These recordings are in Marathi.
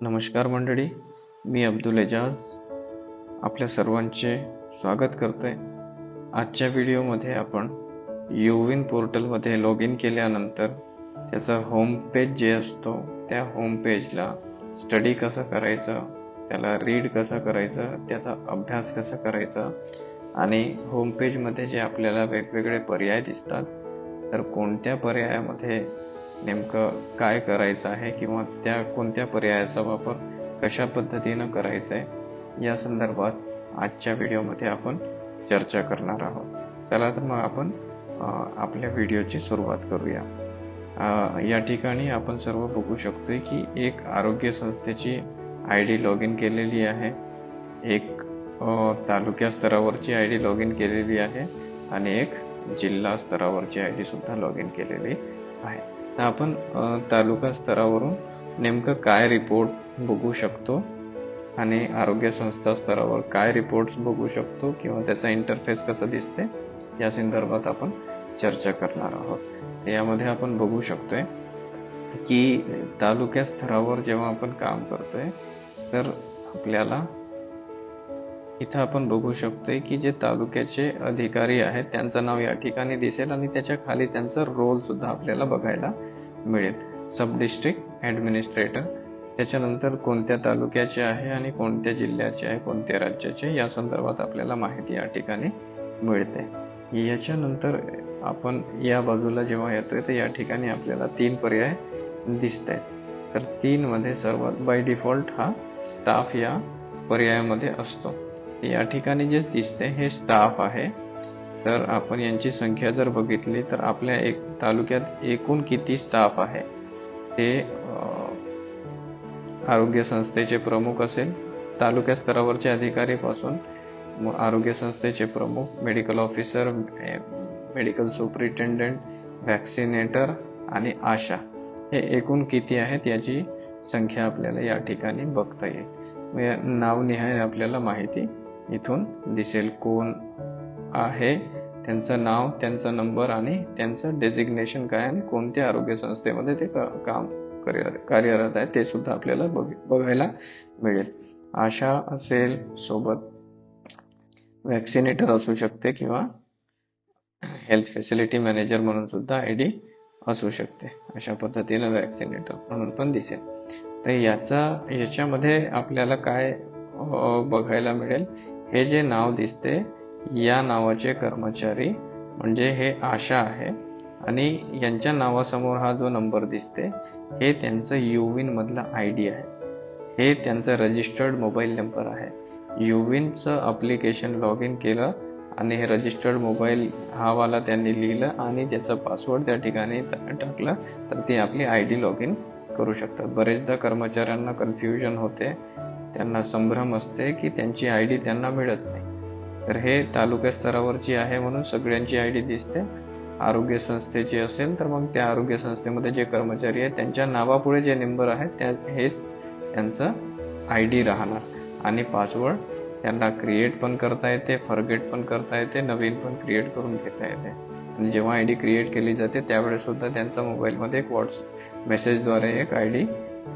नमस्कार मंडळी मी अब्दुल एजाज आपल्या सर्वांचे स्वागत करतोय. आजच्या व्हिडिओमध्ये आपण युविन पोर्टलमध्ये लॉग इन केल्यानंतर त्याचा होम पेज जे असतो त्या होम पेजला स्टडी कसं करायचं त्याला रीड कसं करायचं त्याचा अभ्यास कसा करायचा आणि होम पेजमध्ये जे आपल्याला वेगवेगळे पर्याय दिसतात तर कोणत्या पर्यायामध्ये नेमकं काय करायचं आहे किंवा त्या कोणत्या पर्यायाचा वापर कशा पद्धतीनं करायचा आहे या संदर्भात आजच्या व्हिडिओमध्ये आपण चर्चा करणार आहोत. चला तर मग आपण आपल्या व्हिडिओची सुरुवात करूया. या ठिकाणी आपण सर्व बघू शकतोय की एक आरोग्य संस्थेची आय डी लॉग इन केलेली आहे. एक तालुक्या स्तरावरची आय डी लॉग इन केलेली आहे आणि एक जिल्हा स्तरावरची आय डी सुद्धा लॉग इन केलेली आहे. तर आपण तालुका स्तरावरून नेमकं काय रिपोर्ट बघू शकतो आणि आरोग्य संस्था स्तरावर काय रिपोर्ट्स बघू शकतो किंवा त्याचा इंटरफेस कसं दिसते या संदर्भात आपण चर्चा करणार आहोत. यामध्ये आपण बघू शकतोय की तालुक्या स्तरावर जेव्हा आपण काम करतोय तर आपल्याला इथं आपण बघू शकतोय की जे तालुक्याचे अधिकारी आहेत त्यांचं नाव या ठिकाणी दिसेल आणि त्याच्याखाली त्यांचा रोल सुद्धा आपल्याला बघायला मिळेल. सब डिस्ट्रिक्ट ऍडमिनिस्ट्रेटर त्याच्यानंतर कोणत्या तालुक्याचे आहे आणि कोणत्या जिल्ह्याचे आहे कोणत्या राज्याचे या संदर्भात आपल्याला माहिती या ठिकाणी मिळते. याच्यानंतर आपण या बाजूला जेव्हा येतोय तर या ठिकाणी आपल्याला तीन पर्याय दिसत आहेत तर तीनमध्ये सर्वात बाय डिफॉल्ट हा स्टाफ या पर्यायामध्ये असतो. या ठिकाणी जे दिसते हे स्टाफ आहे. तर आपण यांची संख्या जर बघितली तर आपल्या एक तालुक्यात एकूण किती स्टाफ आहे? ते आरोग्य संस्थेचे प्रमुख असेल तालुक्या स्तरावरचे अधिकारी पासून आरोग्य संस्थेचे प्रमुख medical officer medical superintendent vaccinator आणि आशा. हे एकूण किती आहेत याची संख्या आपल्याला या ठिकाणी बघता येईल. नावनिहाय आपल्याला माहिती इथून दिसेल कोण आहे त्यांचं नाव त्यांचा नंबर आणि त्यांचं डेजिग्नेशन काय आणि कोणत्या आरोग्य संस्थेमध्ये ते काम कार्यरत आहे ते सुद्धा आपल्याला बघ बघायला मिळेल. आशा असेल सोबत व्हॅक्सिनेटर असू शकते किंवा हेल्थ फॅसिलिटी मॅनेजर म्हणून सुद्धा आय डी असू शकते. अशा पद्धतीनं वॅक्सिनेटर म्हणून पण दिसेल. तर याचा याच्यामध्ये आपल्याला काय बघायला मिळेल? हे जे नाव दिसते या नावाचे कर्मचारी म्हणजे हे आशा आहे. आणि यांच्या नावासमोर हा जो नंबर दिसते हे त्यांचं युविन मधला आय डी आहे. हे त्यांचं रजिस्टर्ड मोबाईल नंबर आहे. युविनचं अप्लिकेशन लॉग इन केलं आणि हे रजिस्टर्ड मोबाईल हा वाला त्यांनी लिहिलं आणि त्याचा पासवर्ड त्या ठिकाणी टा- टाकलं तर ती आपली आय डी लॉग इन करू शकतात. बरेचदा कर्मचाऱ्यांना कन्फ्युजन होते. त्यांना संभ्रम असते की त्यांची आय डी त्यांना मिळत नाही. तर हे तालुका स्तरावरची आहे म्हणून सगळ्यांची आय डी दिसते. आरोग्य संस्थेची असेल तर मग त्या आरोग्य संस्थेमध्ये जे कर्मचारी आहेत त्यांच्या नावापुढे जे नंबर आहेत त्या हेच त्यांचं आय डी राहणार. आणि पासवर्ड त्यांना क्रिएट पण करता येते फॉरगेट पण करता येते नवीन पण क्रिएट करून घेता येते. आणि जेव्हा आय डी क्रिएट केली जाते त्यावेळेस सुद्धा त्यांचा मोबाईलमध्ये एक व्हॉट्स मेसेजद्वारे एक आय डी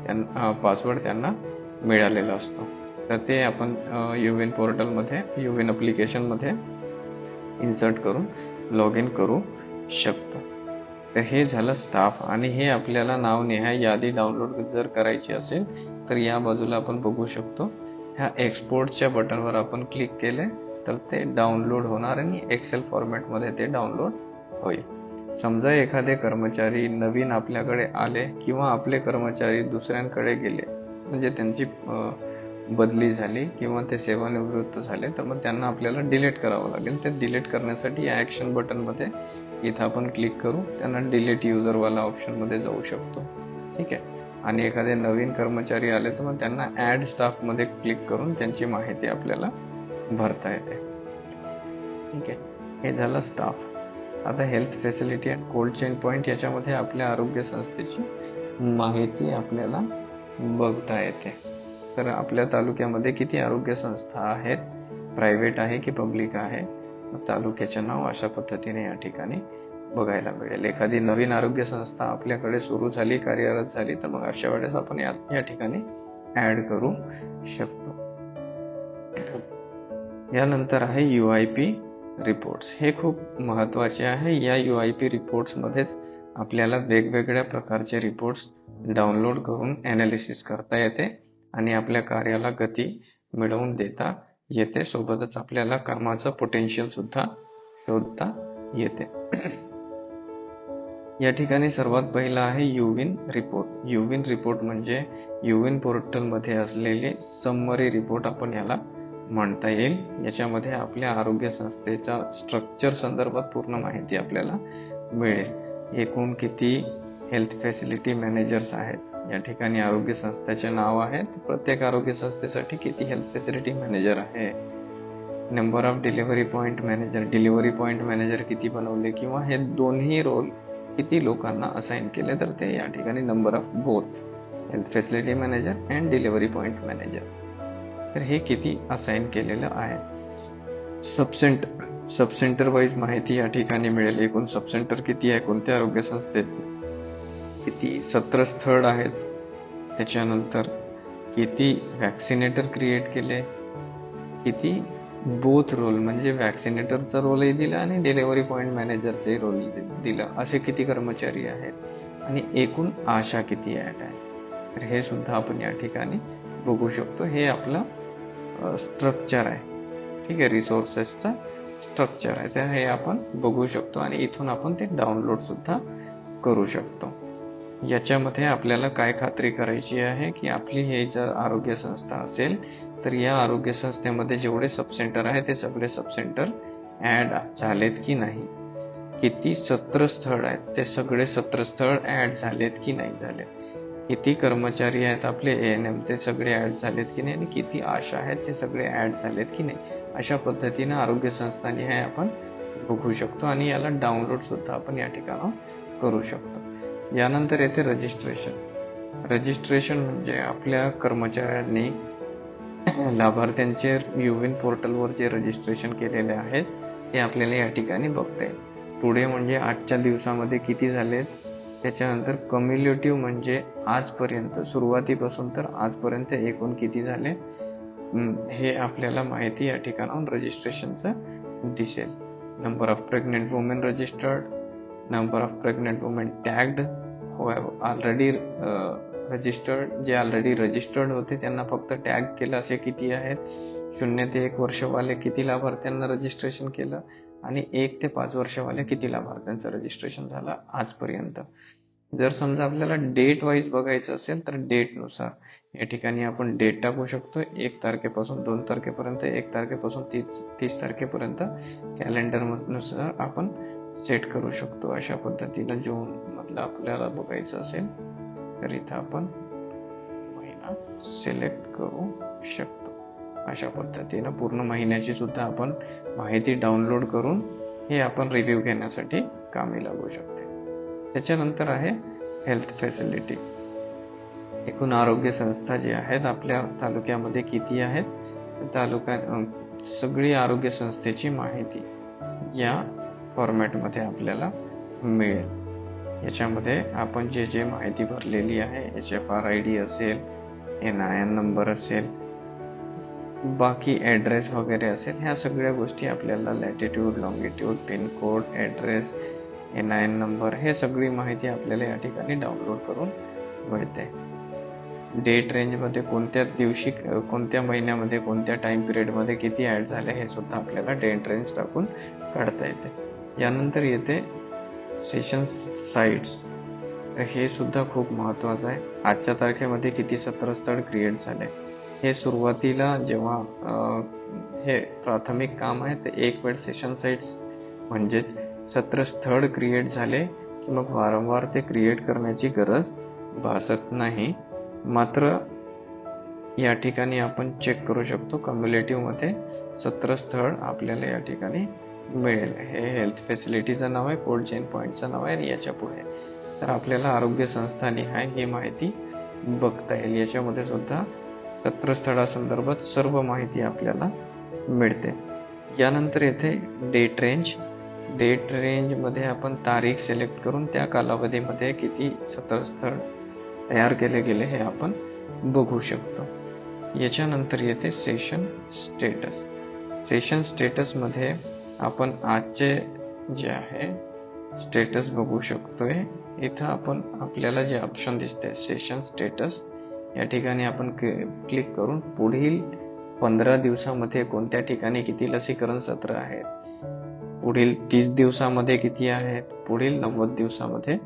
त्यांना पासवर्ड त्यांना मिळालेला असतो. तर ते आपण युविन पोर्टलमध्ये युविन अप्लिकेशनमध्ये इन्सर्ट करून लॉग इन करू शकतो. तर हे झालं स्टाफ आणि हे आपल्याला नाव निहाय यादी डाउनलोड जर करायची असेल तर या बाजूला आपण बघू शकतो. ह्या एक्सपोर्टच्या बटनवर आपण क्लिक केले तर ते डाउनलोड होणार आणि एक्सेल फॉर्मॅटमध्ये ते डाउनलोड होईल. समजा एखादे कर्मचारी नवीन आपल्याकडे आले किंवा आपले कर्मचारी दुसऱ्यांकडे गेले म्हणजे त्यांची बदली झाली किंवा ते सेवानिवृत्त झाले तर मग त्यांना आपल्याला डिलीट करावं लागेल. ते डिलीट करण्यासाठी या ॲक्शन बटनमध्ये इथं आपण क्लिक करू त्यांना डिलीट युजरवाला ऑप्शनमध्ये जाऊ शकतो. ठीक आहे? आणि एखादे नवीन कर्मचारी आले तर मग त्यांना ॲड स्टाफमध्ये क्लिक करून त्यांची माहिती आपल्याला भरता येते. ठीक आहे? हे झालं स्टाफ आता health facility and cold chain point याच्यामध्ये आपल्या आरोग्य संस्थेची माहिती आपल्याला बघता येते. तर आपल्या तालुक्यामध्ये किती आरोग्य संस्था आहेत? प्रायव्हेट आहे की पब्लिक आहे? तालुक्याचे नाव अशा पद्धतीने या ठिकाणी बघायला मिळेल. एखादी नवीन आरोग्य संस्था आपल्याकडे सुरू झाली कार्यरत झाली तर मग अशा वेळेस आपण या या ठिकाणी ऍड करू शकतो. यानंतर आहे यू आय पी रिपोर्ट्स हे खूप महत्त्वाचे आहे. या यू आय पी रिपोर्ट्समध्येच आपल्याला वेगवेगळ्या प्रकारचे रिपोर्ट्स डाउनलोड करून ॲनालिसिस करता येते आणि आपल्या कार्याला गती मिळवून देता येते. सोबतच आपल्याला कामाचं पोटेन्शियल सुद्धा शोधता येते. या ठिकाणी सर्वात पहिला आहे युविन रिपोर्ट युविन रिपोर्ट म्हणजे युविन पोर्टलमध्ये असलेले समरी रिपोर्ट आपण याला म्हणता येईल. याच्यामध्ये आपल्या आरोग्य संस्थेचा स्ट्रक्चर संदर्भात पूर्ण माहिती आपल्याला मिळेल. एकूण किती हेल्थ फॅसिलिटी मॅनेजर्स आहेत? या ठिकाणी आरोग्य संस्थेचे नाव आहेत. प्रत्येक आरोग्य संस्थेसाठी किती हेल्थ फॅसिलिटी मॅनेजर आहे? Number of delivery point manager delivery point manager किती बनवले किंवा हे दोन्ही रोल किती लोकांना असाइन केले तर ते या ठिकाणी number of both health facility manager and delivery point manager तर हे किती असाइन केलेलं आहे? सबसेंटर सबसेंटर वाईज माहिती या ठिकाणी मिळेल. एकूण सबसेंटर किती आहे? कोणत्या आरोग्य संस्थेत? किती सत्र स्थळ आहेत? त्याच्यानंतर किती वॅक्सिनेटर क्रिएट केले? किती बोथ रोल म्हणजे वॅक्सिनेटरचा रोलही दिला आणि डिलेवरी पॉईंट मॅनेजरचाही रोल दिला. असे किती कर्मचारी आहेत? आणि एकूण आशा किती आहे तर हे सुद्धा आपण या ठिकाणी बघू शकतो. हे आपलं स्ट्रक्चर आहे. ठीक आहे रिसोर्सेसचा स्ट्रक्चर आहे. तर हे आपण बघू शकतो आणि इथून आपण ते डाउनलोडसुद्धा करू शकतो. याच्यामध्ये आपल्याला काय खात्री करायची आहे की आपली हे जर आरोग्य संस्था असेल तर या आरोग्य संस्थेमध्ये जेवढे सबसेंटर आहे ते सगळे सबसेंटर ॲड झालेत की नाही? किती सत्र स्थळ आहेत ते सगळे सत्र स्थळ ॲड झालेत की नाही झाले किती कर्मचारी आहेत आपले? ए एन एम ते सगळे ॲड झालेत की नाही? आणि किती आशा आहेत ते सगळे ॲड झालेत की नाही? अशा पद्धतीनं आरोग्य संस्थांनी हे आपण बघू शकतो आणि याला डाउनलोड सुद्धा आपण या ठिकाणी करू शकतो. यानंतर येते रजिस्ट्रेशन रजिस्ट्रेशन म्हणजे आपल्या कर्मचाऱ्यांनी लाभार्थ्यांचे युविन पोर्टलवर जे रजिस्ट्रेशन केलेले आहेत ते आपल्याला या ठिकाणी बघता येईल. पुढे म्हणजे आजच्या दिवसामध्ये किती झालेत? त्याच्यानंतर कम्युलेटिव्ह म्हणजे आजपर्यंत सुरुवातीपासून तर आजपर्यंत एकूण किती झाले? हे आपल्याला माहिती या ठिकाणाहून रजिस्ट्रेशनचं दिसेल. Number of pregnant women registered number of pregnant women tagged already registered जे ऑलरेडी रजिस्टर्ड होते त्यांना फक्त टॅग केलं असे किती आहेत? शून्य ते एक वर्षवाले किती लाभार्थ्यांना रजिस्ट्रेशन केलं? आणि एक ते पाच वर्षवाले किती लाभार्थ्यांचं रजिस्ट्रेशन झालं आजपर्यंत? जर समजा आपल्याला डेट वाईज बघायचं असेल तर डेटनुसार या ठिकाणी आपण डेट टाकू शकतो एक तारखेपासून दोन तारखेपर्यंत एक तारखेपासून तीस तीस तारखेपर्यंत कॅलेंडरनुसार आपण सेट करू शकतो अशा पद्धतीनं. जून मधलं आपल्याला बघायचं असेल तर इथं आपण महिना सिलेक्ट करू शकतो. अशा पद्धतीनं पूर्ण महिन्याची सुद्धा आपण माहिती डाउनलोड करून हे आपण रिव्ह्यू घेण्यासाठी कामी लागू शकते. त्याच्यानंतर आहे हेल्थ फॅसिलिटी एकूण आरोग्य संस्था जी आहेत आपल्या तालुक्यामध्ये किती आहेत? तालुका सगळी आरोग्य संस्थेची माहिती या फॉर्मॅटमध्ये आपल्याला मिळेल. याच्यामध्ये आपण जे जे माहिती भरलेली आहे H F R I D असेल एन आय एन नंबर असेल बाकी ॲड्रेस वगैरे असेल ह्या सगळ्या गोष्टी आपल्याला latitude longitude pincode address N I N number हे सगळी माहिती आपल्याला या ठिकाणी डाउनलोड करून मिळते. डेट रेंजमध्ये कोणत्या दिवशी कोणत्या महिन्यामध्ये कोणत्या टाइम पिरियडमध्ये किती ॲड झाले हे सुद्धा आपल्याला डेट रेंज टाकून काढता येते. यानंतर येते सेशन साईट्स हे सुद्धा खूप महत्त्वाचं आहे. आजच्या तारखेमध्ये किती सत्रस्थळ क्रिएट झाले? हे सुरुवातीला जेव्हा हे प्राथमिक काम आहे ते एक वेळ सेशन साईट्स म्हणजे सत्रस्थळ क्रिएट झाले की मग वारंवार ते क्रिएट करण्याची गरज भासत नाही. मात्र या ठिकाणी आपण चेक करू शकतो कम्युलेटिव्हमध्ये सत्र स्थळ आपल्याला या ठिकाणी मिळेल. हे हेल्थ फॅसिलिटीचं नाव आहे कोल्ड चेन पॉईंटचं नाव आहे आणि याच्यापुढे. तर आपल्याला आरोग्य संस्थांनी आहे ही माहिती बघता येईल. याच्यामध्ये सुद्धा सत्रस्थळासंदर्भात सर्व माहिती आपल्याला मिळते. यानंतर येथे डेट रेंज डेट रेंजमध्ये आपण तारीख सिलेक्ट करून त्या कालावधीमध्ये किती सत्रस्थळ तयार केले गेले हे आपण बघू शकतो. याच्यानंतर येते सेशन स्टेटस सेशन स्टेटसमध्ये आपण आजचे जे आहे स्टेटस बघू शकतोय. इथं आपण आपल्याला जे ऑप्शन दिसते सेशन स्टेटस या ठिकाणी आपण क्लिक करून पुढील पंधरा दिवसामध्ये कोणत्या ठिकाणी किती लसीकरण सत्र आहेत? पुढील तीस दिवसामध्ये किती आहेत? पुढील नव्वद दिवसामध्ये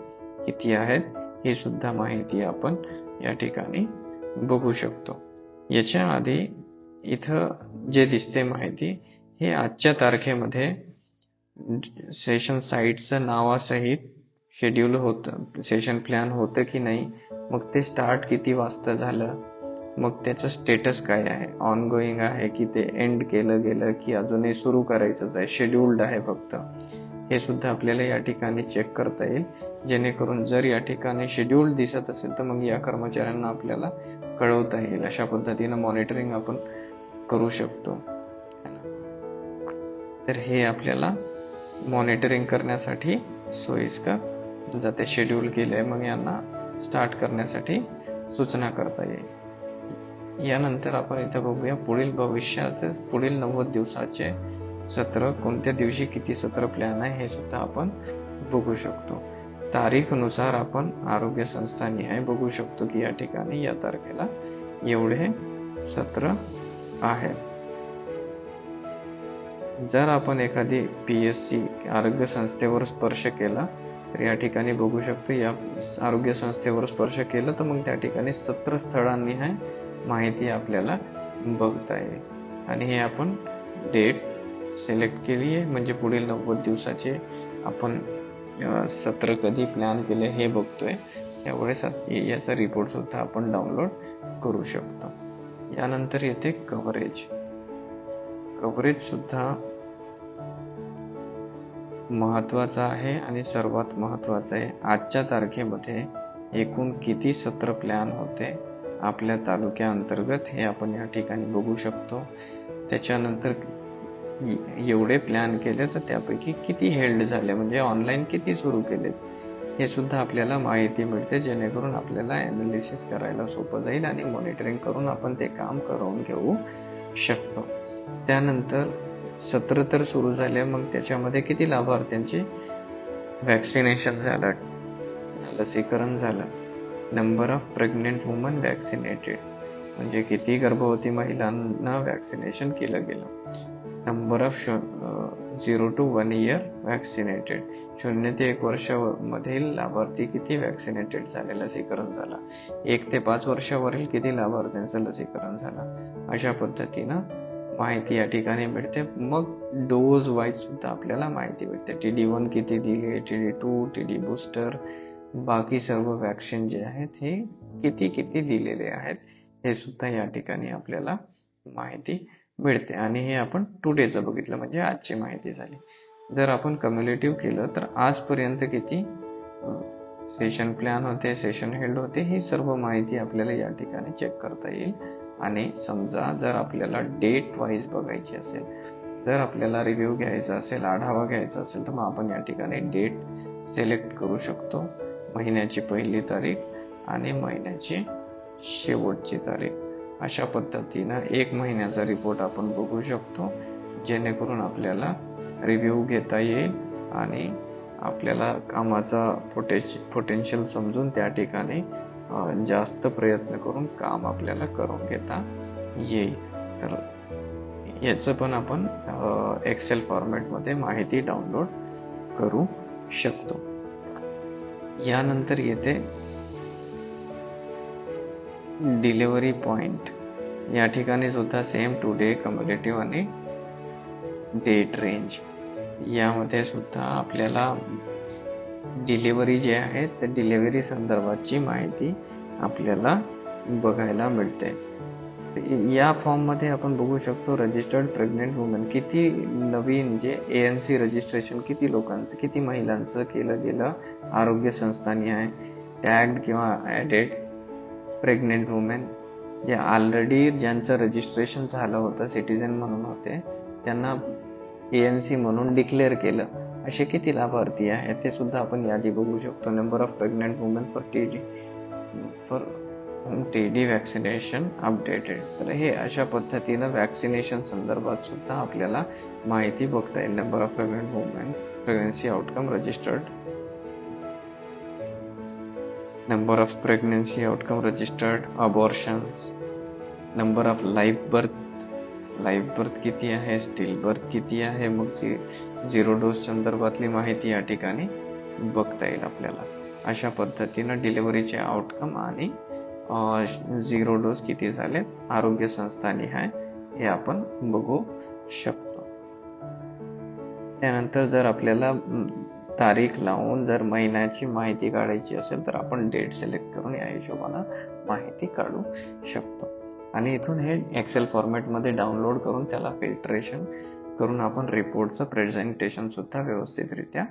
किती आहेत? ही सुद्धा माहिती आपण या ठिकाणी बघू शकतो. याच्या आधी इथं जे दिसते माहिती हे आजच्या तारखेमध्ये सेशन साईटचं नावासहित शेड्यूल होतं सेशन प्लॅन होतं की नाही मग ते स्टार्ट किती वाजता झालं मग त्याचं स्टेटस काय आहे? ऑन गोईंग आहे की ते एंड केलं गेलं की अजूनही सुरू करायचंच आहे? शेड्यूल्ड आहे फक्त. हे सुद्धा आपल्याला या ठिकाणी चेक करता येईल. जेणेकरून जर या ठिकाणी शेड्यूल दिसत असेल तर मग या कर्मचाऱ्यांना आपल्याला कळवता येईल. अशा पद्धतीनं मॉनिटरिंग आपण करू शकतो. तर हे आपल्याला मॉनिटरिंग करण्यासाठी सोयीस्कर जाते शेड्यूल केलंय मग यांना स्टार्ट करण्यासाठी सूचना करता येईल. यानंतर आपण इथं बघूया पुढील भविष्यात पुढील नव्वद दिवसाचे सत्र कोणत्या दिवशी किती सत्र प्लॅन आहे हे सुद्धा आपण बघू शकतो. तारीखनुसार आपण आरोग्य संस्था आहे बघू शकतो की या ठिकाणी या तारखेला एवढे सत्र आहेत. जर आपण एखादी पी एस सी आरोग्य संस्थेवर स्पर्श केला तर या ठिकाणी बघू शकतो या आरोग्य संस्थेवर स्पर्श केलं तर मग त्या ठिकाणी सत्र स्थळांनी आहे माहिती आपल्याला बघता येईल. आणि हे आपण डेट सिलेक्ट केली आहे म्हणजे पुढील नव्वद दिवसाचे आपण सत्र कधी प्लॅन केले हे बघतोय. त्यावेळेस याचा रिपोर्ट सुद्धा आपण डाउनलोड करू शकतो. यानंतर येते कव्हरेज कव्हरेज सुद्धा महत्त्वाचा आहे आणि सर्वात महत्त्वाचं आहे. आजच्या तारखेमध्ये एकूण किती सत्र प्लॅन होते? आपल्या तालुक्या अंतर्गत हे आपण या ठिकाणी बघू शकतो. त्याच्यानंतर एवढे प्लॅन केले तर त्यापैकी किती हेल्ड झाले? म्हणजे ऑनलाईन किती सुरू केले? हे सुद्धा आपल्याला माहिती मिळते. जेणेकरून आपल्याला अनालिसिस करायला सोपं जाईल आणि मॉनिटरिंग करून आपण ते काम करून घेऊ शकतो. त्यानंतर सत्र तर सुरू झाले मग त्याच्यामध्ये किती लाभार्थ्यांचे व्हॅक्सिनेशन झालं? लसीकरण झालं. Number of pregnant women vaccinated म्हणजे किती गर्भवती महिलांना वॅक्सिनेशन केलं गेलं? Number of zero to one year vaccinated शून्य ते एक वर्ष मधील लाभार्थी किती वॅक्सिनेटेड झाले? लसीकरण झालं. एक ते पाच वर्षावरील किती लाभार्थ्यांचं लसीकरण झालं? अशा पद्धतीनं माहिती या ठिकाणी मिळते. मग डोज वाईज सुद्धा आपल्याला माहिती भेटते. टी डी वन किती दिली T D two T D booster बाकी सर्व वॅक्सिन जे आहेत हे किती किती दिलेले आहेत? हे सुद्धा या ठिकाणी आपल्याला माहिती मिळते. आणि हे आपण टुडेचं बघितलं म्हणजे आजची माहिती झाली. जर आपण कम्युलेटिव्ह केलं तर आजपर्यंत किती सेशन प्लॅन होते सेशन हेल्ड होते ही सर्व माहिती आपल्याला या ठिकाणी चेक करता येईल. आणि समजा जर आपल्याला डेट वाईज बघायची असेल जर आपल्याला रिव्ह्यू घ्यायचा असेल आढावा घ्यायचा असेल तर मग आपण या ठिकाणी डेट सिलेक्ट करू शकतो. महिन्याची पहिली तारीख आणि महिन्याची शेवटची तारीख. अशा पद्धतीनं एक महिन्याचा रिपोर्ट आपण बघू शकतो जेणेकरून आपल्याला रिव्ह्यू घेता येईल आणि आपल्याला कामाचा पोटेश पोटेन्शियल समजून त्या ठिकाणी जास्त प्रयत्न करून काम आपल्याला करून घेता येईल. तर याचं पण आपण एक्सेल फॉर्मॅटमध्ये माहिती डाउनलोड करू शकतो. यानंतर येते डिलिव्हरी पॉइंट या ठिकाणी सुद्धा सेम टू डे कम्युलेटिव्ह आणि डेट रेंज यामध्ये सुद्धा आपल्याला डिलिव्हरी जे आहे त्या डिलिव्हरी संदर्भाची माहिती आपल्याला बघायला मिळते. या फॉर्ममध्ये आपण बघू शकतो रजिस्टर्ड प्रेग्नेंट वुमन किती नवीन जे ए एन सी रजिस्ट्रेशन किती लोकांचं किती महिलांचं केलं गेलं आरोग्य संस्थानी आहे टॅग्ड किंवा ॲडेड प्रेग्नेंट वुमेन जे ऑलरेडी ज्यांचं रजिस्ट्रेशन झालं होतं सिटीजन म्हणून होते त्यांना ए एन सी म्हणून डिक्लेअर केलं. असे किती लाभार्थी आहेत ते सुद्धा आपण यादी बघू शकतो. Number of pregnant women for T D for T D vaccination updated तर हे अशा पद्धतीनं वॅक्सिनेशन संदर्भात सुद्धा आपल्याला माहिती बघता येईल. Number of pregnant women pregnancy outcome registered number of pregnancy outcome registered abortions. Number of live birth life birth किती आहे स्टील बर्थ किती आहे मग जी झिरो डोस संदर्भातली माहिती या ठिकाणी बघता येईल आपल्याला. अशा पद्धतीनं डिलिव्हरीचे आउटकम आणि झिरो डोस किती झाले आरोग्य संस्थानी आहे हे आपण बघू शकतो. त्यानंतर जर आपल्याला तारीख लावून जर महिन्याची माहिती काढायची असेल तर आपण डेट सिलेक्ट करून या हिशोबानं माहिती काढू शकतो. आणि इथून हे एक्सेल फॉर्मॅटमध्ये डाउनलोड करून त्याला फिल्टरेशन करून आपण रिपोर्टचं प्रेझेंटेशन सुद्धा व्यवस्थितरित्या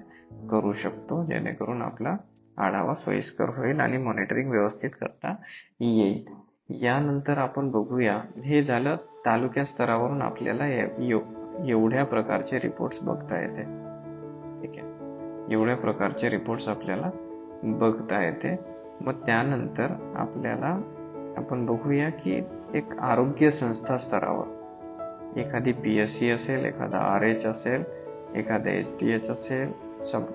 करू शकतो जेणेकरून आपला आढावा सोयीस्कर होईल आणि मॉनिटरिंग व्यवस्थित करता येईल. यानंतर आपण बघूया हे झालं तालुक्या स्तरावरून आपल्याला एवढ्या प्रकारचे रिपोर्ट्स बघता येते. ठीक आहे? एवढ्या प्रकारचे रिपोर्ट्स आपल्याला बघता येते. मग त्यानंतर आपल्याला आपण बघूया की एक आरोग्य संस्था स्तरावर एखादी पी एस सी असेल एखादा आर एच असेल एखादा एस टी एच असेल सब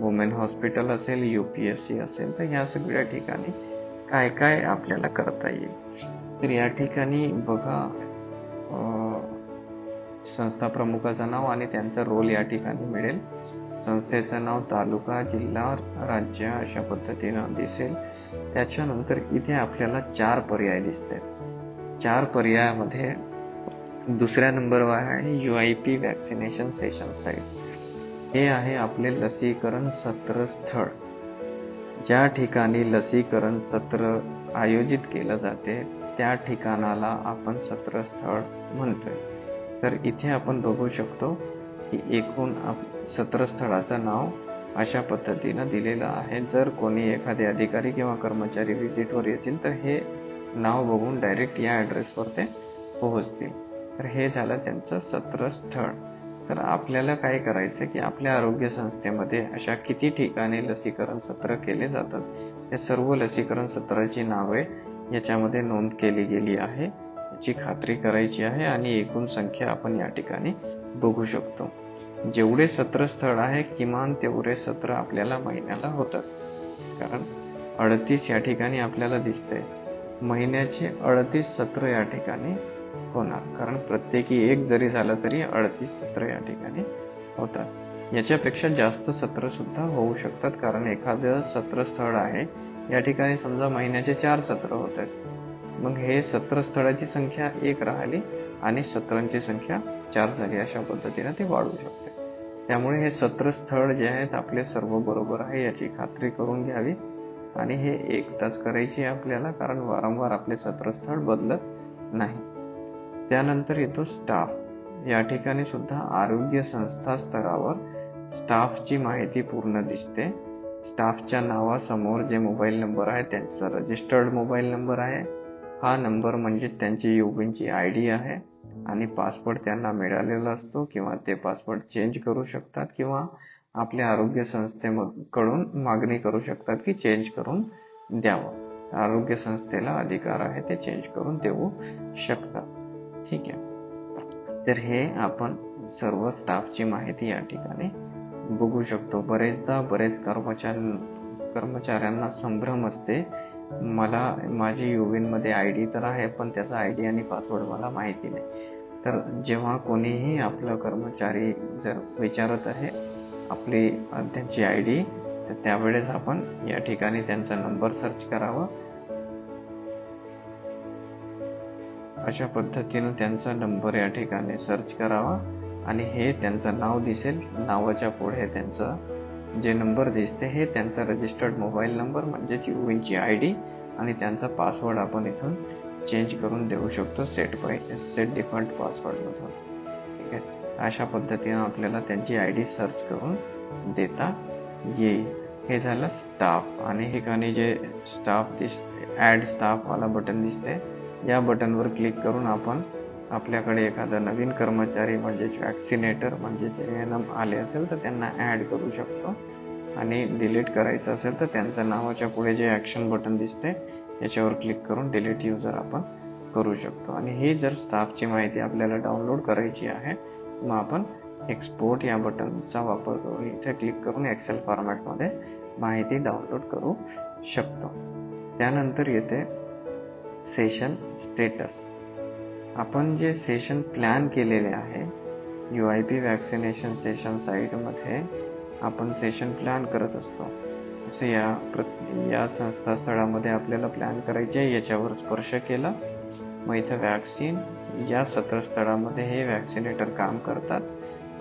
वुमेन हॉस्पिटल असेल यू पी एस सी असेल तर ह्या सगळ्या ठिकाणी काय काय आपल्याला करता येईल? तर या ठिकाणी बघा संस्था प्रमुखाचं नाव आणि त्यांचा रोल या ठिकाणी मिळेल. संस्थेचं नाव तालुका जिल्हा राज्य अशा पद्धतीनं दिसेल. त्याच्यानंतर इथे आपल्याला चार पर्याय दिसते चार पर्यायामध्ये दुसऱ्या नंबरवर आहे U I P vaccination session site हे आहे आपले लसीकरण सत्र स्थळ. ज्या ठिकाणी लसीकरण सत्र आयोजित केलं जाते त्या ठिकाणाला आपण सत्र स्थळ म्हणतोय. तर इथे आपण बघू शकतो की एकूण आप- सत्रस्थळाचं नाव अशा पद्धतीनं दिलेलं आहे. जर कोणी एखादे अधिकारी किंवा कर्मचारी व्हिजिटवर येतील तर हे नाव बघून डायरेक्ट या ॲड्रेसवर ते पोहोचतील. तर हे झालं त्यांचं सत्र स्थळ तर आपल्याला काय करायचं की आपल्या आरोग्य संस्थेमध्ये अशा किती ठिकाणी लसीकरण सत्र केले जातात? या सर्व लसीकरण सत्राची नावे याच्यामध्ये नोंद केली गेली आहे. याची खात्री करायची आहे आणि एकूण संख्या आपण या ठिकाणी बघू शकतो. जेवढे सत्र स्थळ आहे किमान तेवढे सत्र आपल्याला महिन्याला होतात. कारण अडतीस या ठिकाणी आपल्याला दिसते महिन्याचे अडतीस सत्र या ठिकाणी होणार. कारण प्रत्येकी एक जरी झालं तरी अडतीस सत्र या ठिकाणी होतात. याच्यापेक्षा जास्त सत्र सुद्धा होऊ शकतात. कारण एखादं सत्र स्थळ आहे. या ठिकाणी समजा महिन्याचे चार सत्र होत आहेत. मग हे सत्र स्थळाची संख्या एक राहिली आणि सत्रांची संख्या चार झाली. अशा पद्धतीने ते वाढू शकते. त्यामुळे हे सत्र स्थळ जे आहेत आपले सर्व बरोबर आहे याची खात्री करून घ्यावी. आणि हे एकदाच करायची आहे आपल्याला कारण वारंवार आपले सत्र स्थळ बदलत नाही. त्यानंतर येतो स्टाफ. या ठिकाणी सुद्धा आरोग्य संस्था स्तरावर स्टाफची माहिती पूर्ण दिसते. स्टाफच्या नावासमोर जे मोबाईल नंबर आहे त्यांचा रजिस्टर्ड मोबाईल नंबर आहे. हा नंबर म्हणजे त्यांची युबिनची आय डी आहे आणि पासवर्ड त्यांना मिळालेला असतो किंवा ते पासवर्ड चेंज करू शकतात किंवा आपल्या आरोग्य संस्थेकडून मागणी करू शकतात की चेंज करून द्यावं. आरोग्य संस्थेला अधिकार आहे ते चेंज करून देऊ शकतात. ठीक आहे. तर हे आपण सर्व स्टाफची माहिती या ठिकाणी बघू शकतो. बरेचदा बरेच कर्मचारी कर्मचाऱ्यांना संभ्रम असते. मला माझी युविनमध्ये आय डी तर आहे पण त्याचा आय डी आणि पासवर्ड मला माहिती नाही. तर जेव्हा कोणीही आपलं कर्मचारी जर विचारत आहे आपली त्यांची आय डी तर त्यावेळेस आपण या ठिकाणी त्यांचा नंबर सर्च करावा. अशा पद्धतीनं त्यांचा नंबर या ठिकाणी सर्च करावा. आणि हे त्यांचं नाव दिसेल. नावाच्या पुढे त्यांचं जे नंबर दिसते हे त्यांचा रजिस्टर्ड मोबाईल नंबर म्हणजेच युविनची आय डी आणि त्यांचा पासवर्ड आपण इथून चेंज करून देऊ शकतो सेट बाय सेट डिफॉल्ट पासवर्डमधून ठीक आहे? अशा पद्धतीनं आपल्याला त्यांची आय डी सर्च करून देता येईल. हे झालं स्टाफ आणि ठिकाणी जे स्टाफ दिस ॲड स्टाफवाला बटन दिसते या बटनवर क्लिक करून आपण आपल्याकडे एखादा नवीन कर्मचारी म्हणजेच वॅक्सिनेटर म्हणजेच एन एम आले असेल तर त्यांना ॲड करू शकतो. आणि डिलीट करायचं असेल तर त्यांच्या नावाच्या पुढे जे ॲक्शन बटन दिसते याच्यावर क्लिक करून डिलीट युजर आपण करू शकतो. आणि ही जर स्टाफची माहिती आपल्याला डाउनलोड करायची आहे मग आपण एक्सपोर्ट या बटनचा वापर करून इथे क्लिक करून एक्सेल फॉर्मॅटमध्ये माहिती डाउनलोड करू शकतो. त्यानंतर येते सेशन स्टेटस आपण जे सेशन प्लॅन केलेले आहे U I P vaccination session साईटमध्ये आपण सेशन प्लॅन करत असतो. असं या प्र- या संस्थास्थळामध्ये आपल्याला प्लॅन करायचे आहे याच्यावर स्पर्श केला. मग इथं वॅक्सिन या सत्रस्थळामध्ये हे वॅक्सिनेटर काम करतात.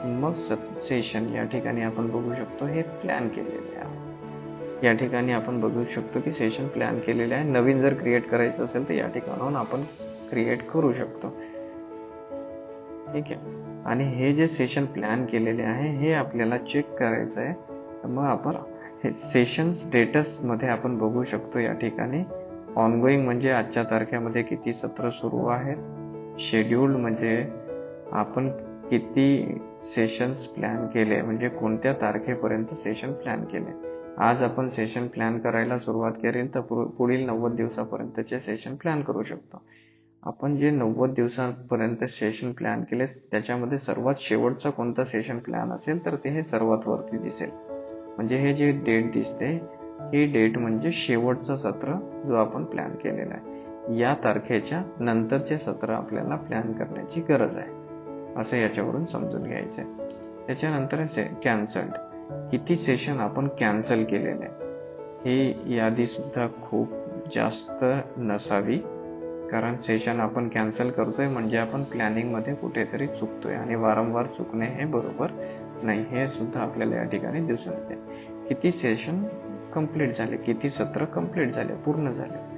मग सेशन या ठिकाणी आपण बघू शकतो हे प्लॅन केलेले आहे. या ठिकाणी आपण बघू शकतो की सेशन प्लॅन केलेले आहे. नवीन जर क्रिएट करायचं असेल तर या ठिकाणाहून आपण क्रिएट करू शकतो. ठीक आहे? आणि हे जे सेशन प्लॅन केलेले आहे हे आपल्याला चेक करायचं आहे. तर मग आपण हे सेशन स्टेटसमध्ये आपण बघू शकतो या ठिकाणी. ऑनगोईंग म्हणजे आजच्या तारखेमध्ये किती सत्र सुरू आहेत? शेड्यूल्ड म्हणजे आपण किती सेशन्स प्लॅन केले? म्हणजे कोणत्या तारखेपर्यंत सेशन प्लॅन केले? आज आपण सेशन प्लॅन करायला सुरुवात केली तर पु- पुढील नव्वद दिवसापर्यंतचे सेशन प्लॅन करू शकतो. आपण जे नव्वद दिवसांपर्यंत सेशन प्लॅन केले त्याच्यामध्ये सर्वात शेवटचा कोणता सेशन प्लॅन असेल तर ते हे सर्वात वरती दिसेल. म्हणजे हे जे डेट दिसते ही डेट म्हणजे शेवटचं सत्र जो आपण प्लॅन केलेला आहे. या तारखेच्या नंतरचे सत्र आपल्याला प्लॅन करण्याची गरज आहे. असं याच्यावरून समजून घ्यायचं आहे त्याच्यानंतर कॅन्सल्ड किती सेशन आपण कॅन्सल केलेले. हे ही यादी सुद्धा खूप जास्त नसावी. कारण सेशन आपण कॅन्सल करतोय म्हणजे आपण प्लॅनिंगमध्ये कुठेतरी चुकतोय आणि वारंवार चुकणे हे बरोबर नाही. हे सुद्धा आपल्याला या ठिकाणी दिसून येते. किती सेशन कंप्लीट झाले? किती सत्र कंप्लीट झाले? पूर्ण झाले?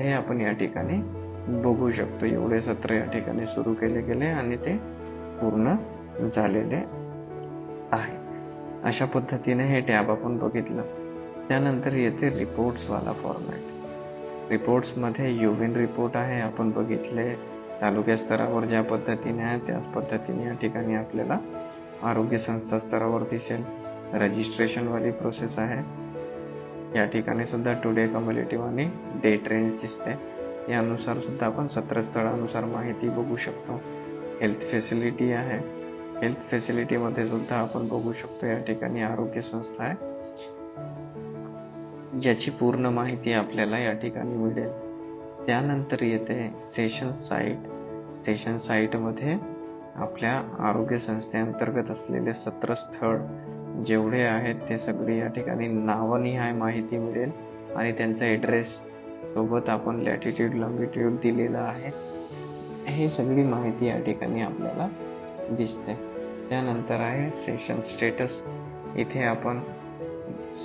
हे आपण या ठिकाणी बघू शकतो. एवढे सत्र या ठिकाणी सुरू केले गेले आणि ते पूर्ण झालेले आहे. अशा पद्धतीने हे टॅब आपण बघितलं. त्यानंतर येते रिपोर्ट्सवाला फॉर्मॅट रिपोर्ट्समध्ये युविन रिपोर्ट आहे आपण बघितले. तालुक्या स्तरावर ज्या पद्धतीने आहे त्याच पद्धतीने या ठिकाणी आपल्याला आरोग्य संस्था स्तरावर दिसेल. रजिस्ट्रेशनवाली प्रोसेस आहे. या ठिकाणी सुद्धा टुडे कम्युनिटिव्ह आणि डे ट्रेंड दिसते. यानुसार सुद्धा आपण सत्र स्थळानुसार माहिती बघू शकतो. हेल्थ फॅसिलिटी आहे. हेल्थ फॅसिलिटीमध्ये सुद्धा आपण बघू शकतो या ठिकाणी आरोग्य संस्था आहे. ज्याची पूर्ण माहिती आपल्याला या ठिकाणी मिळेल. त्यानंतर येते सेशन साईट सेशन साईटमध्ये आपल्या आरोग्य संस्थेअंतर्गत असलेले सत्र स्थळ जेवढे आहेत ते सगळे या ठिकाणी नावनिहाय माहिती मिळेल आणि त्यांचा ॲड्रेस सोबत आपण लॅटिट्यूड लॉंगिट्यूड दिलेला आहे. हे सगळी माहिती या ठिकाणी आपल्याला दिसते. त्यानंतर आहे सेशन स्टेटस इथे आपण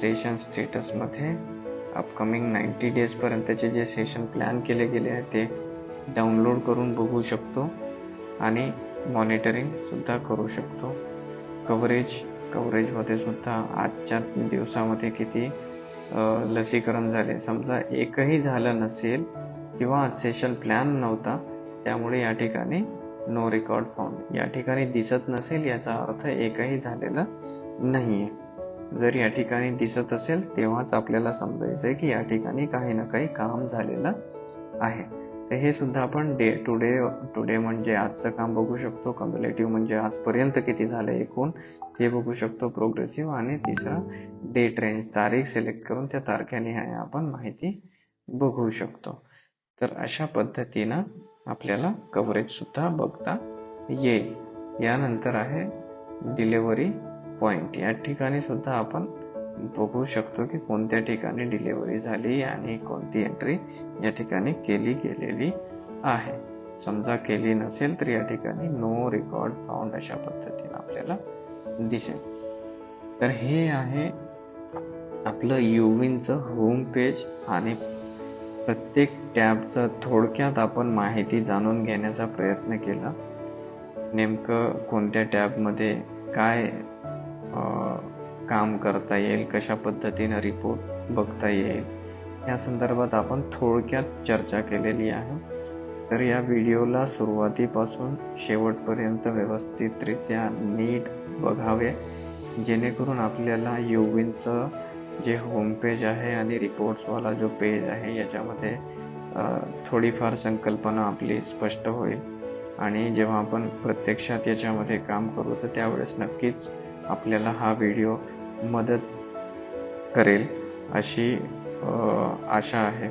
सेशन स्टेटसमध्ये अपकमिंग नाईन्टी डेजपर्यंतचे जे सेशन प्लॅन केले गेले आहे ते डाउनलोड करून बघू शकतो आणि मॉनिटरिंगसुद्धा करू शकतो. कव्हरेज कव्हरेजमध्ये सुद्धा आजच्या दिवसामध्ये किती लसीकरण झाले. समजा एकही झालं नसेल किंवा सेशन प्लॅन नव्हता त्यामुळे या ठिकाणी नो रेकॉर्ड फाउंड या ठिकाणी दिसत नसेल याचा अर्थ एकही झालेलं नाहीये. जर या ठिकाणी दिसत असेल तेव्हाच आपल्याला समजायचंय की या ठिकाणी काही ना काही काम झालेलं आहे. तर हे सुद्धा आपण डे टू डे टुडे म्हणजे आजचं काम बघू शकतो. कम्युलेटिव्ह म्हणजे आजपर्यंत किती झालं एकूण ते बघू शकतो प्रोग्रेसिव्ह आणि तिसरा डेट रेंज तारीख सिलेक्ट करून त्या तारखेने आपण माहिती बघू शकतो. तर अशा पद्धतीनं आपल्याला कव्हरेजसुद्धा बघता येईल. यानंतर आहे डिलेवरी पॉईंट या ठिकाणी सुद्धा आपण बघू शकतो की कोणत्या ठिकाणी डिलेवरी झाली आणि कोणती एंट्री या ठिकाणी केली गेलेली आहे. समजा केली नसेल तर या ठिकाणी नो रेकॉर्ड फाउंड अशा पद्धतीने आपल्याला दिसेल. तर हे आहे आपलं युविनचं होम पेज आणि प्रत्येक टॅबचं थोडक्यात आपण माहिती जाणून घेण्याचा प्रयत्न केला. नेमकं कोणत्या टॅबमध्ये काय काम करता येईल कशा पद्धतीनं रिपोर्ट बघता येईल या संदर्भात आपण थोडक्यात चर्चा केलेली आहे. तर या व्हिडिओला सुरुवातीपासून शेवटपर्यंत व्यवस्थितरित्या नीट बघावे जेणेकरून आपल्याला युविनचं जे होम पेज आहे आणि रिपोर्ट्सवाला जो पेज आहे याच्यामध्ये थोडीफार संकल्पना आपली स्पष्ट होईल. आणि जेव्हा आपण प्रत्यक्षात याच्यामध्ये काम करू तर त्यावेळेस नक्कीच आपल्याला हा व्हिडिओ मदत करेल अशी आशा आहे.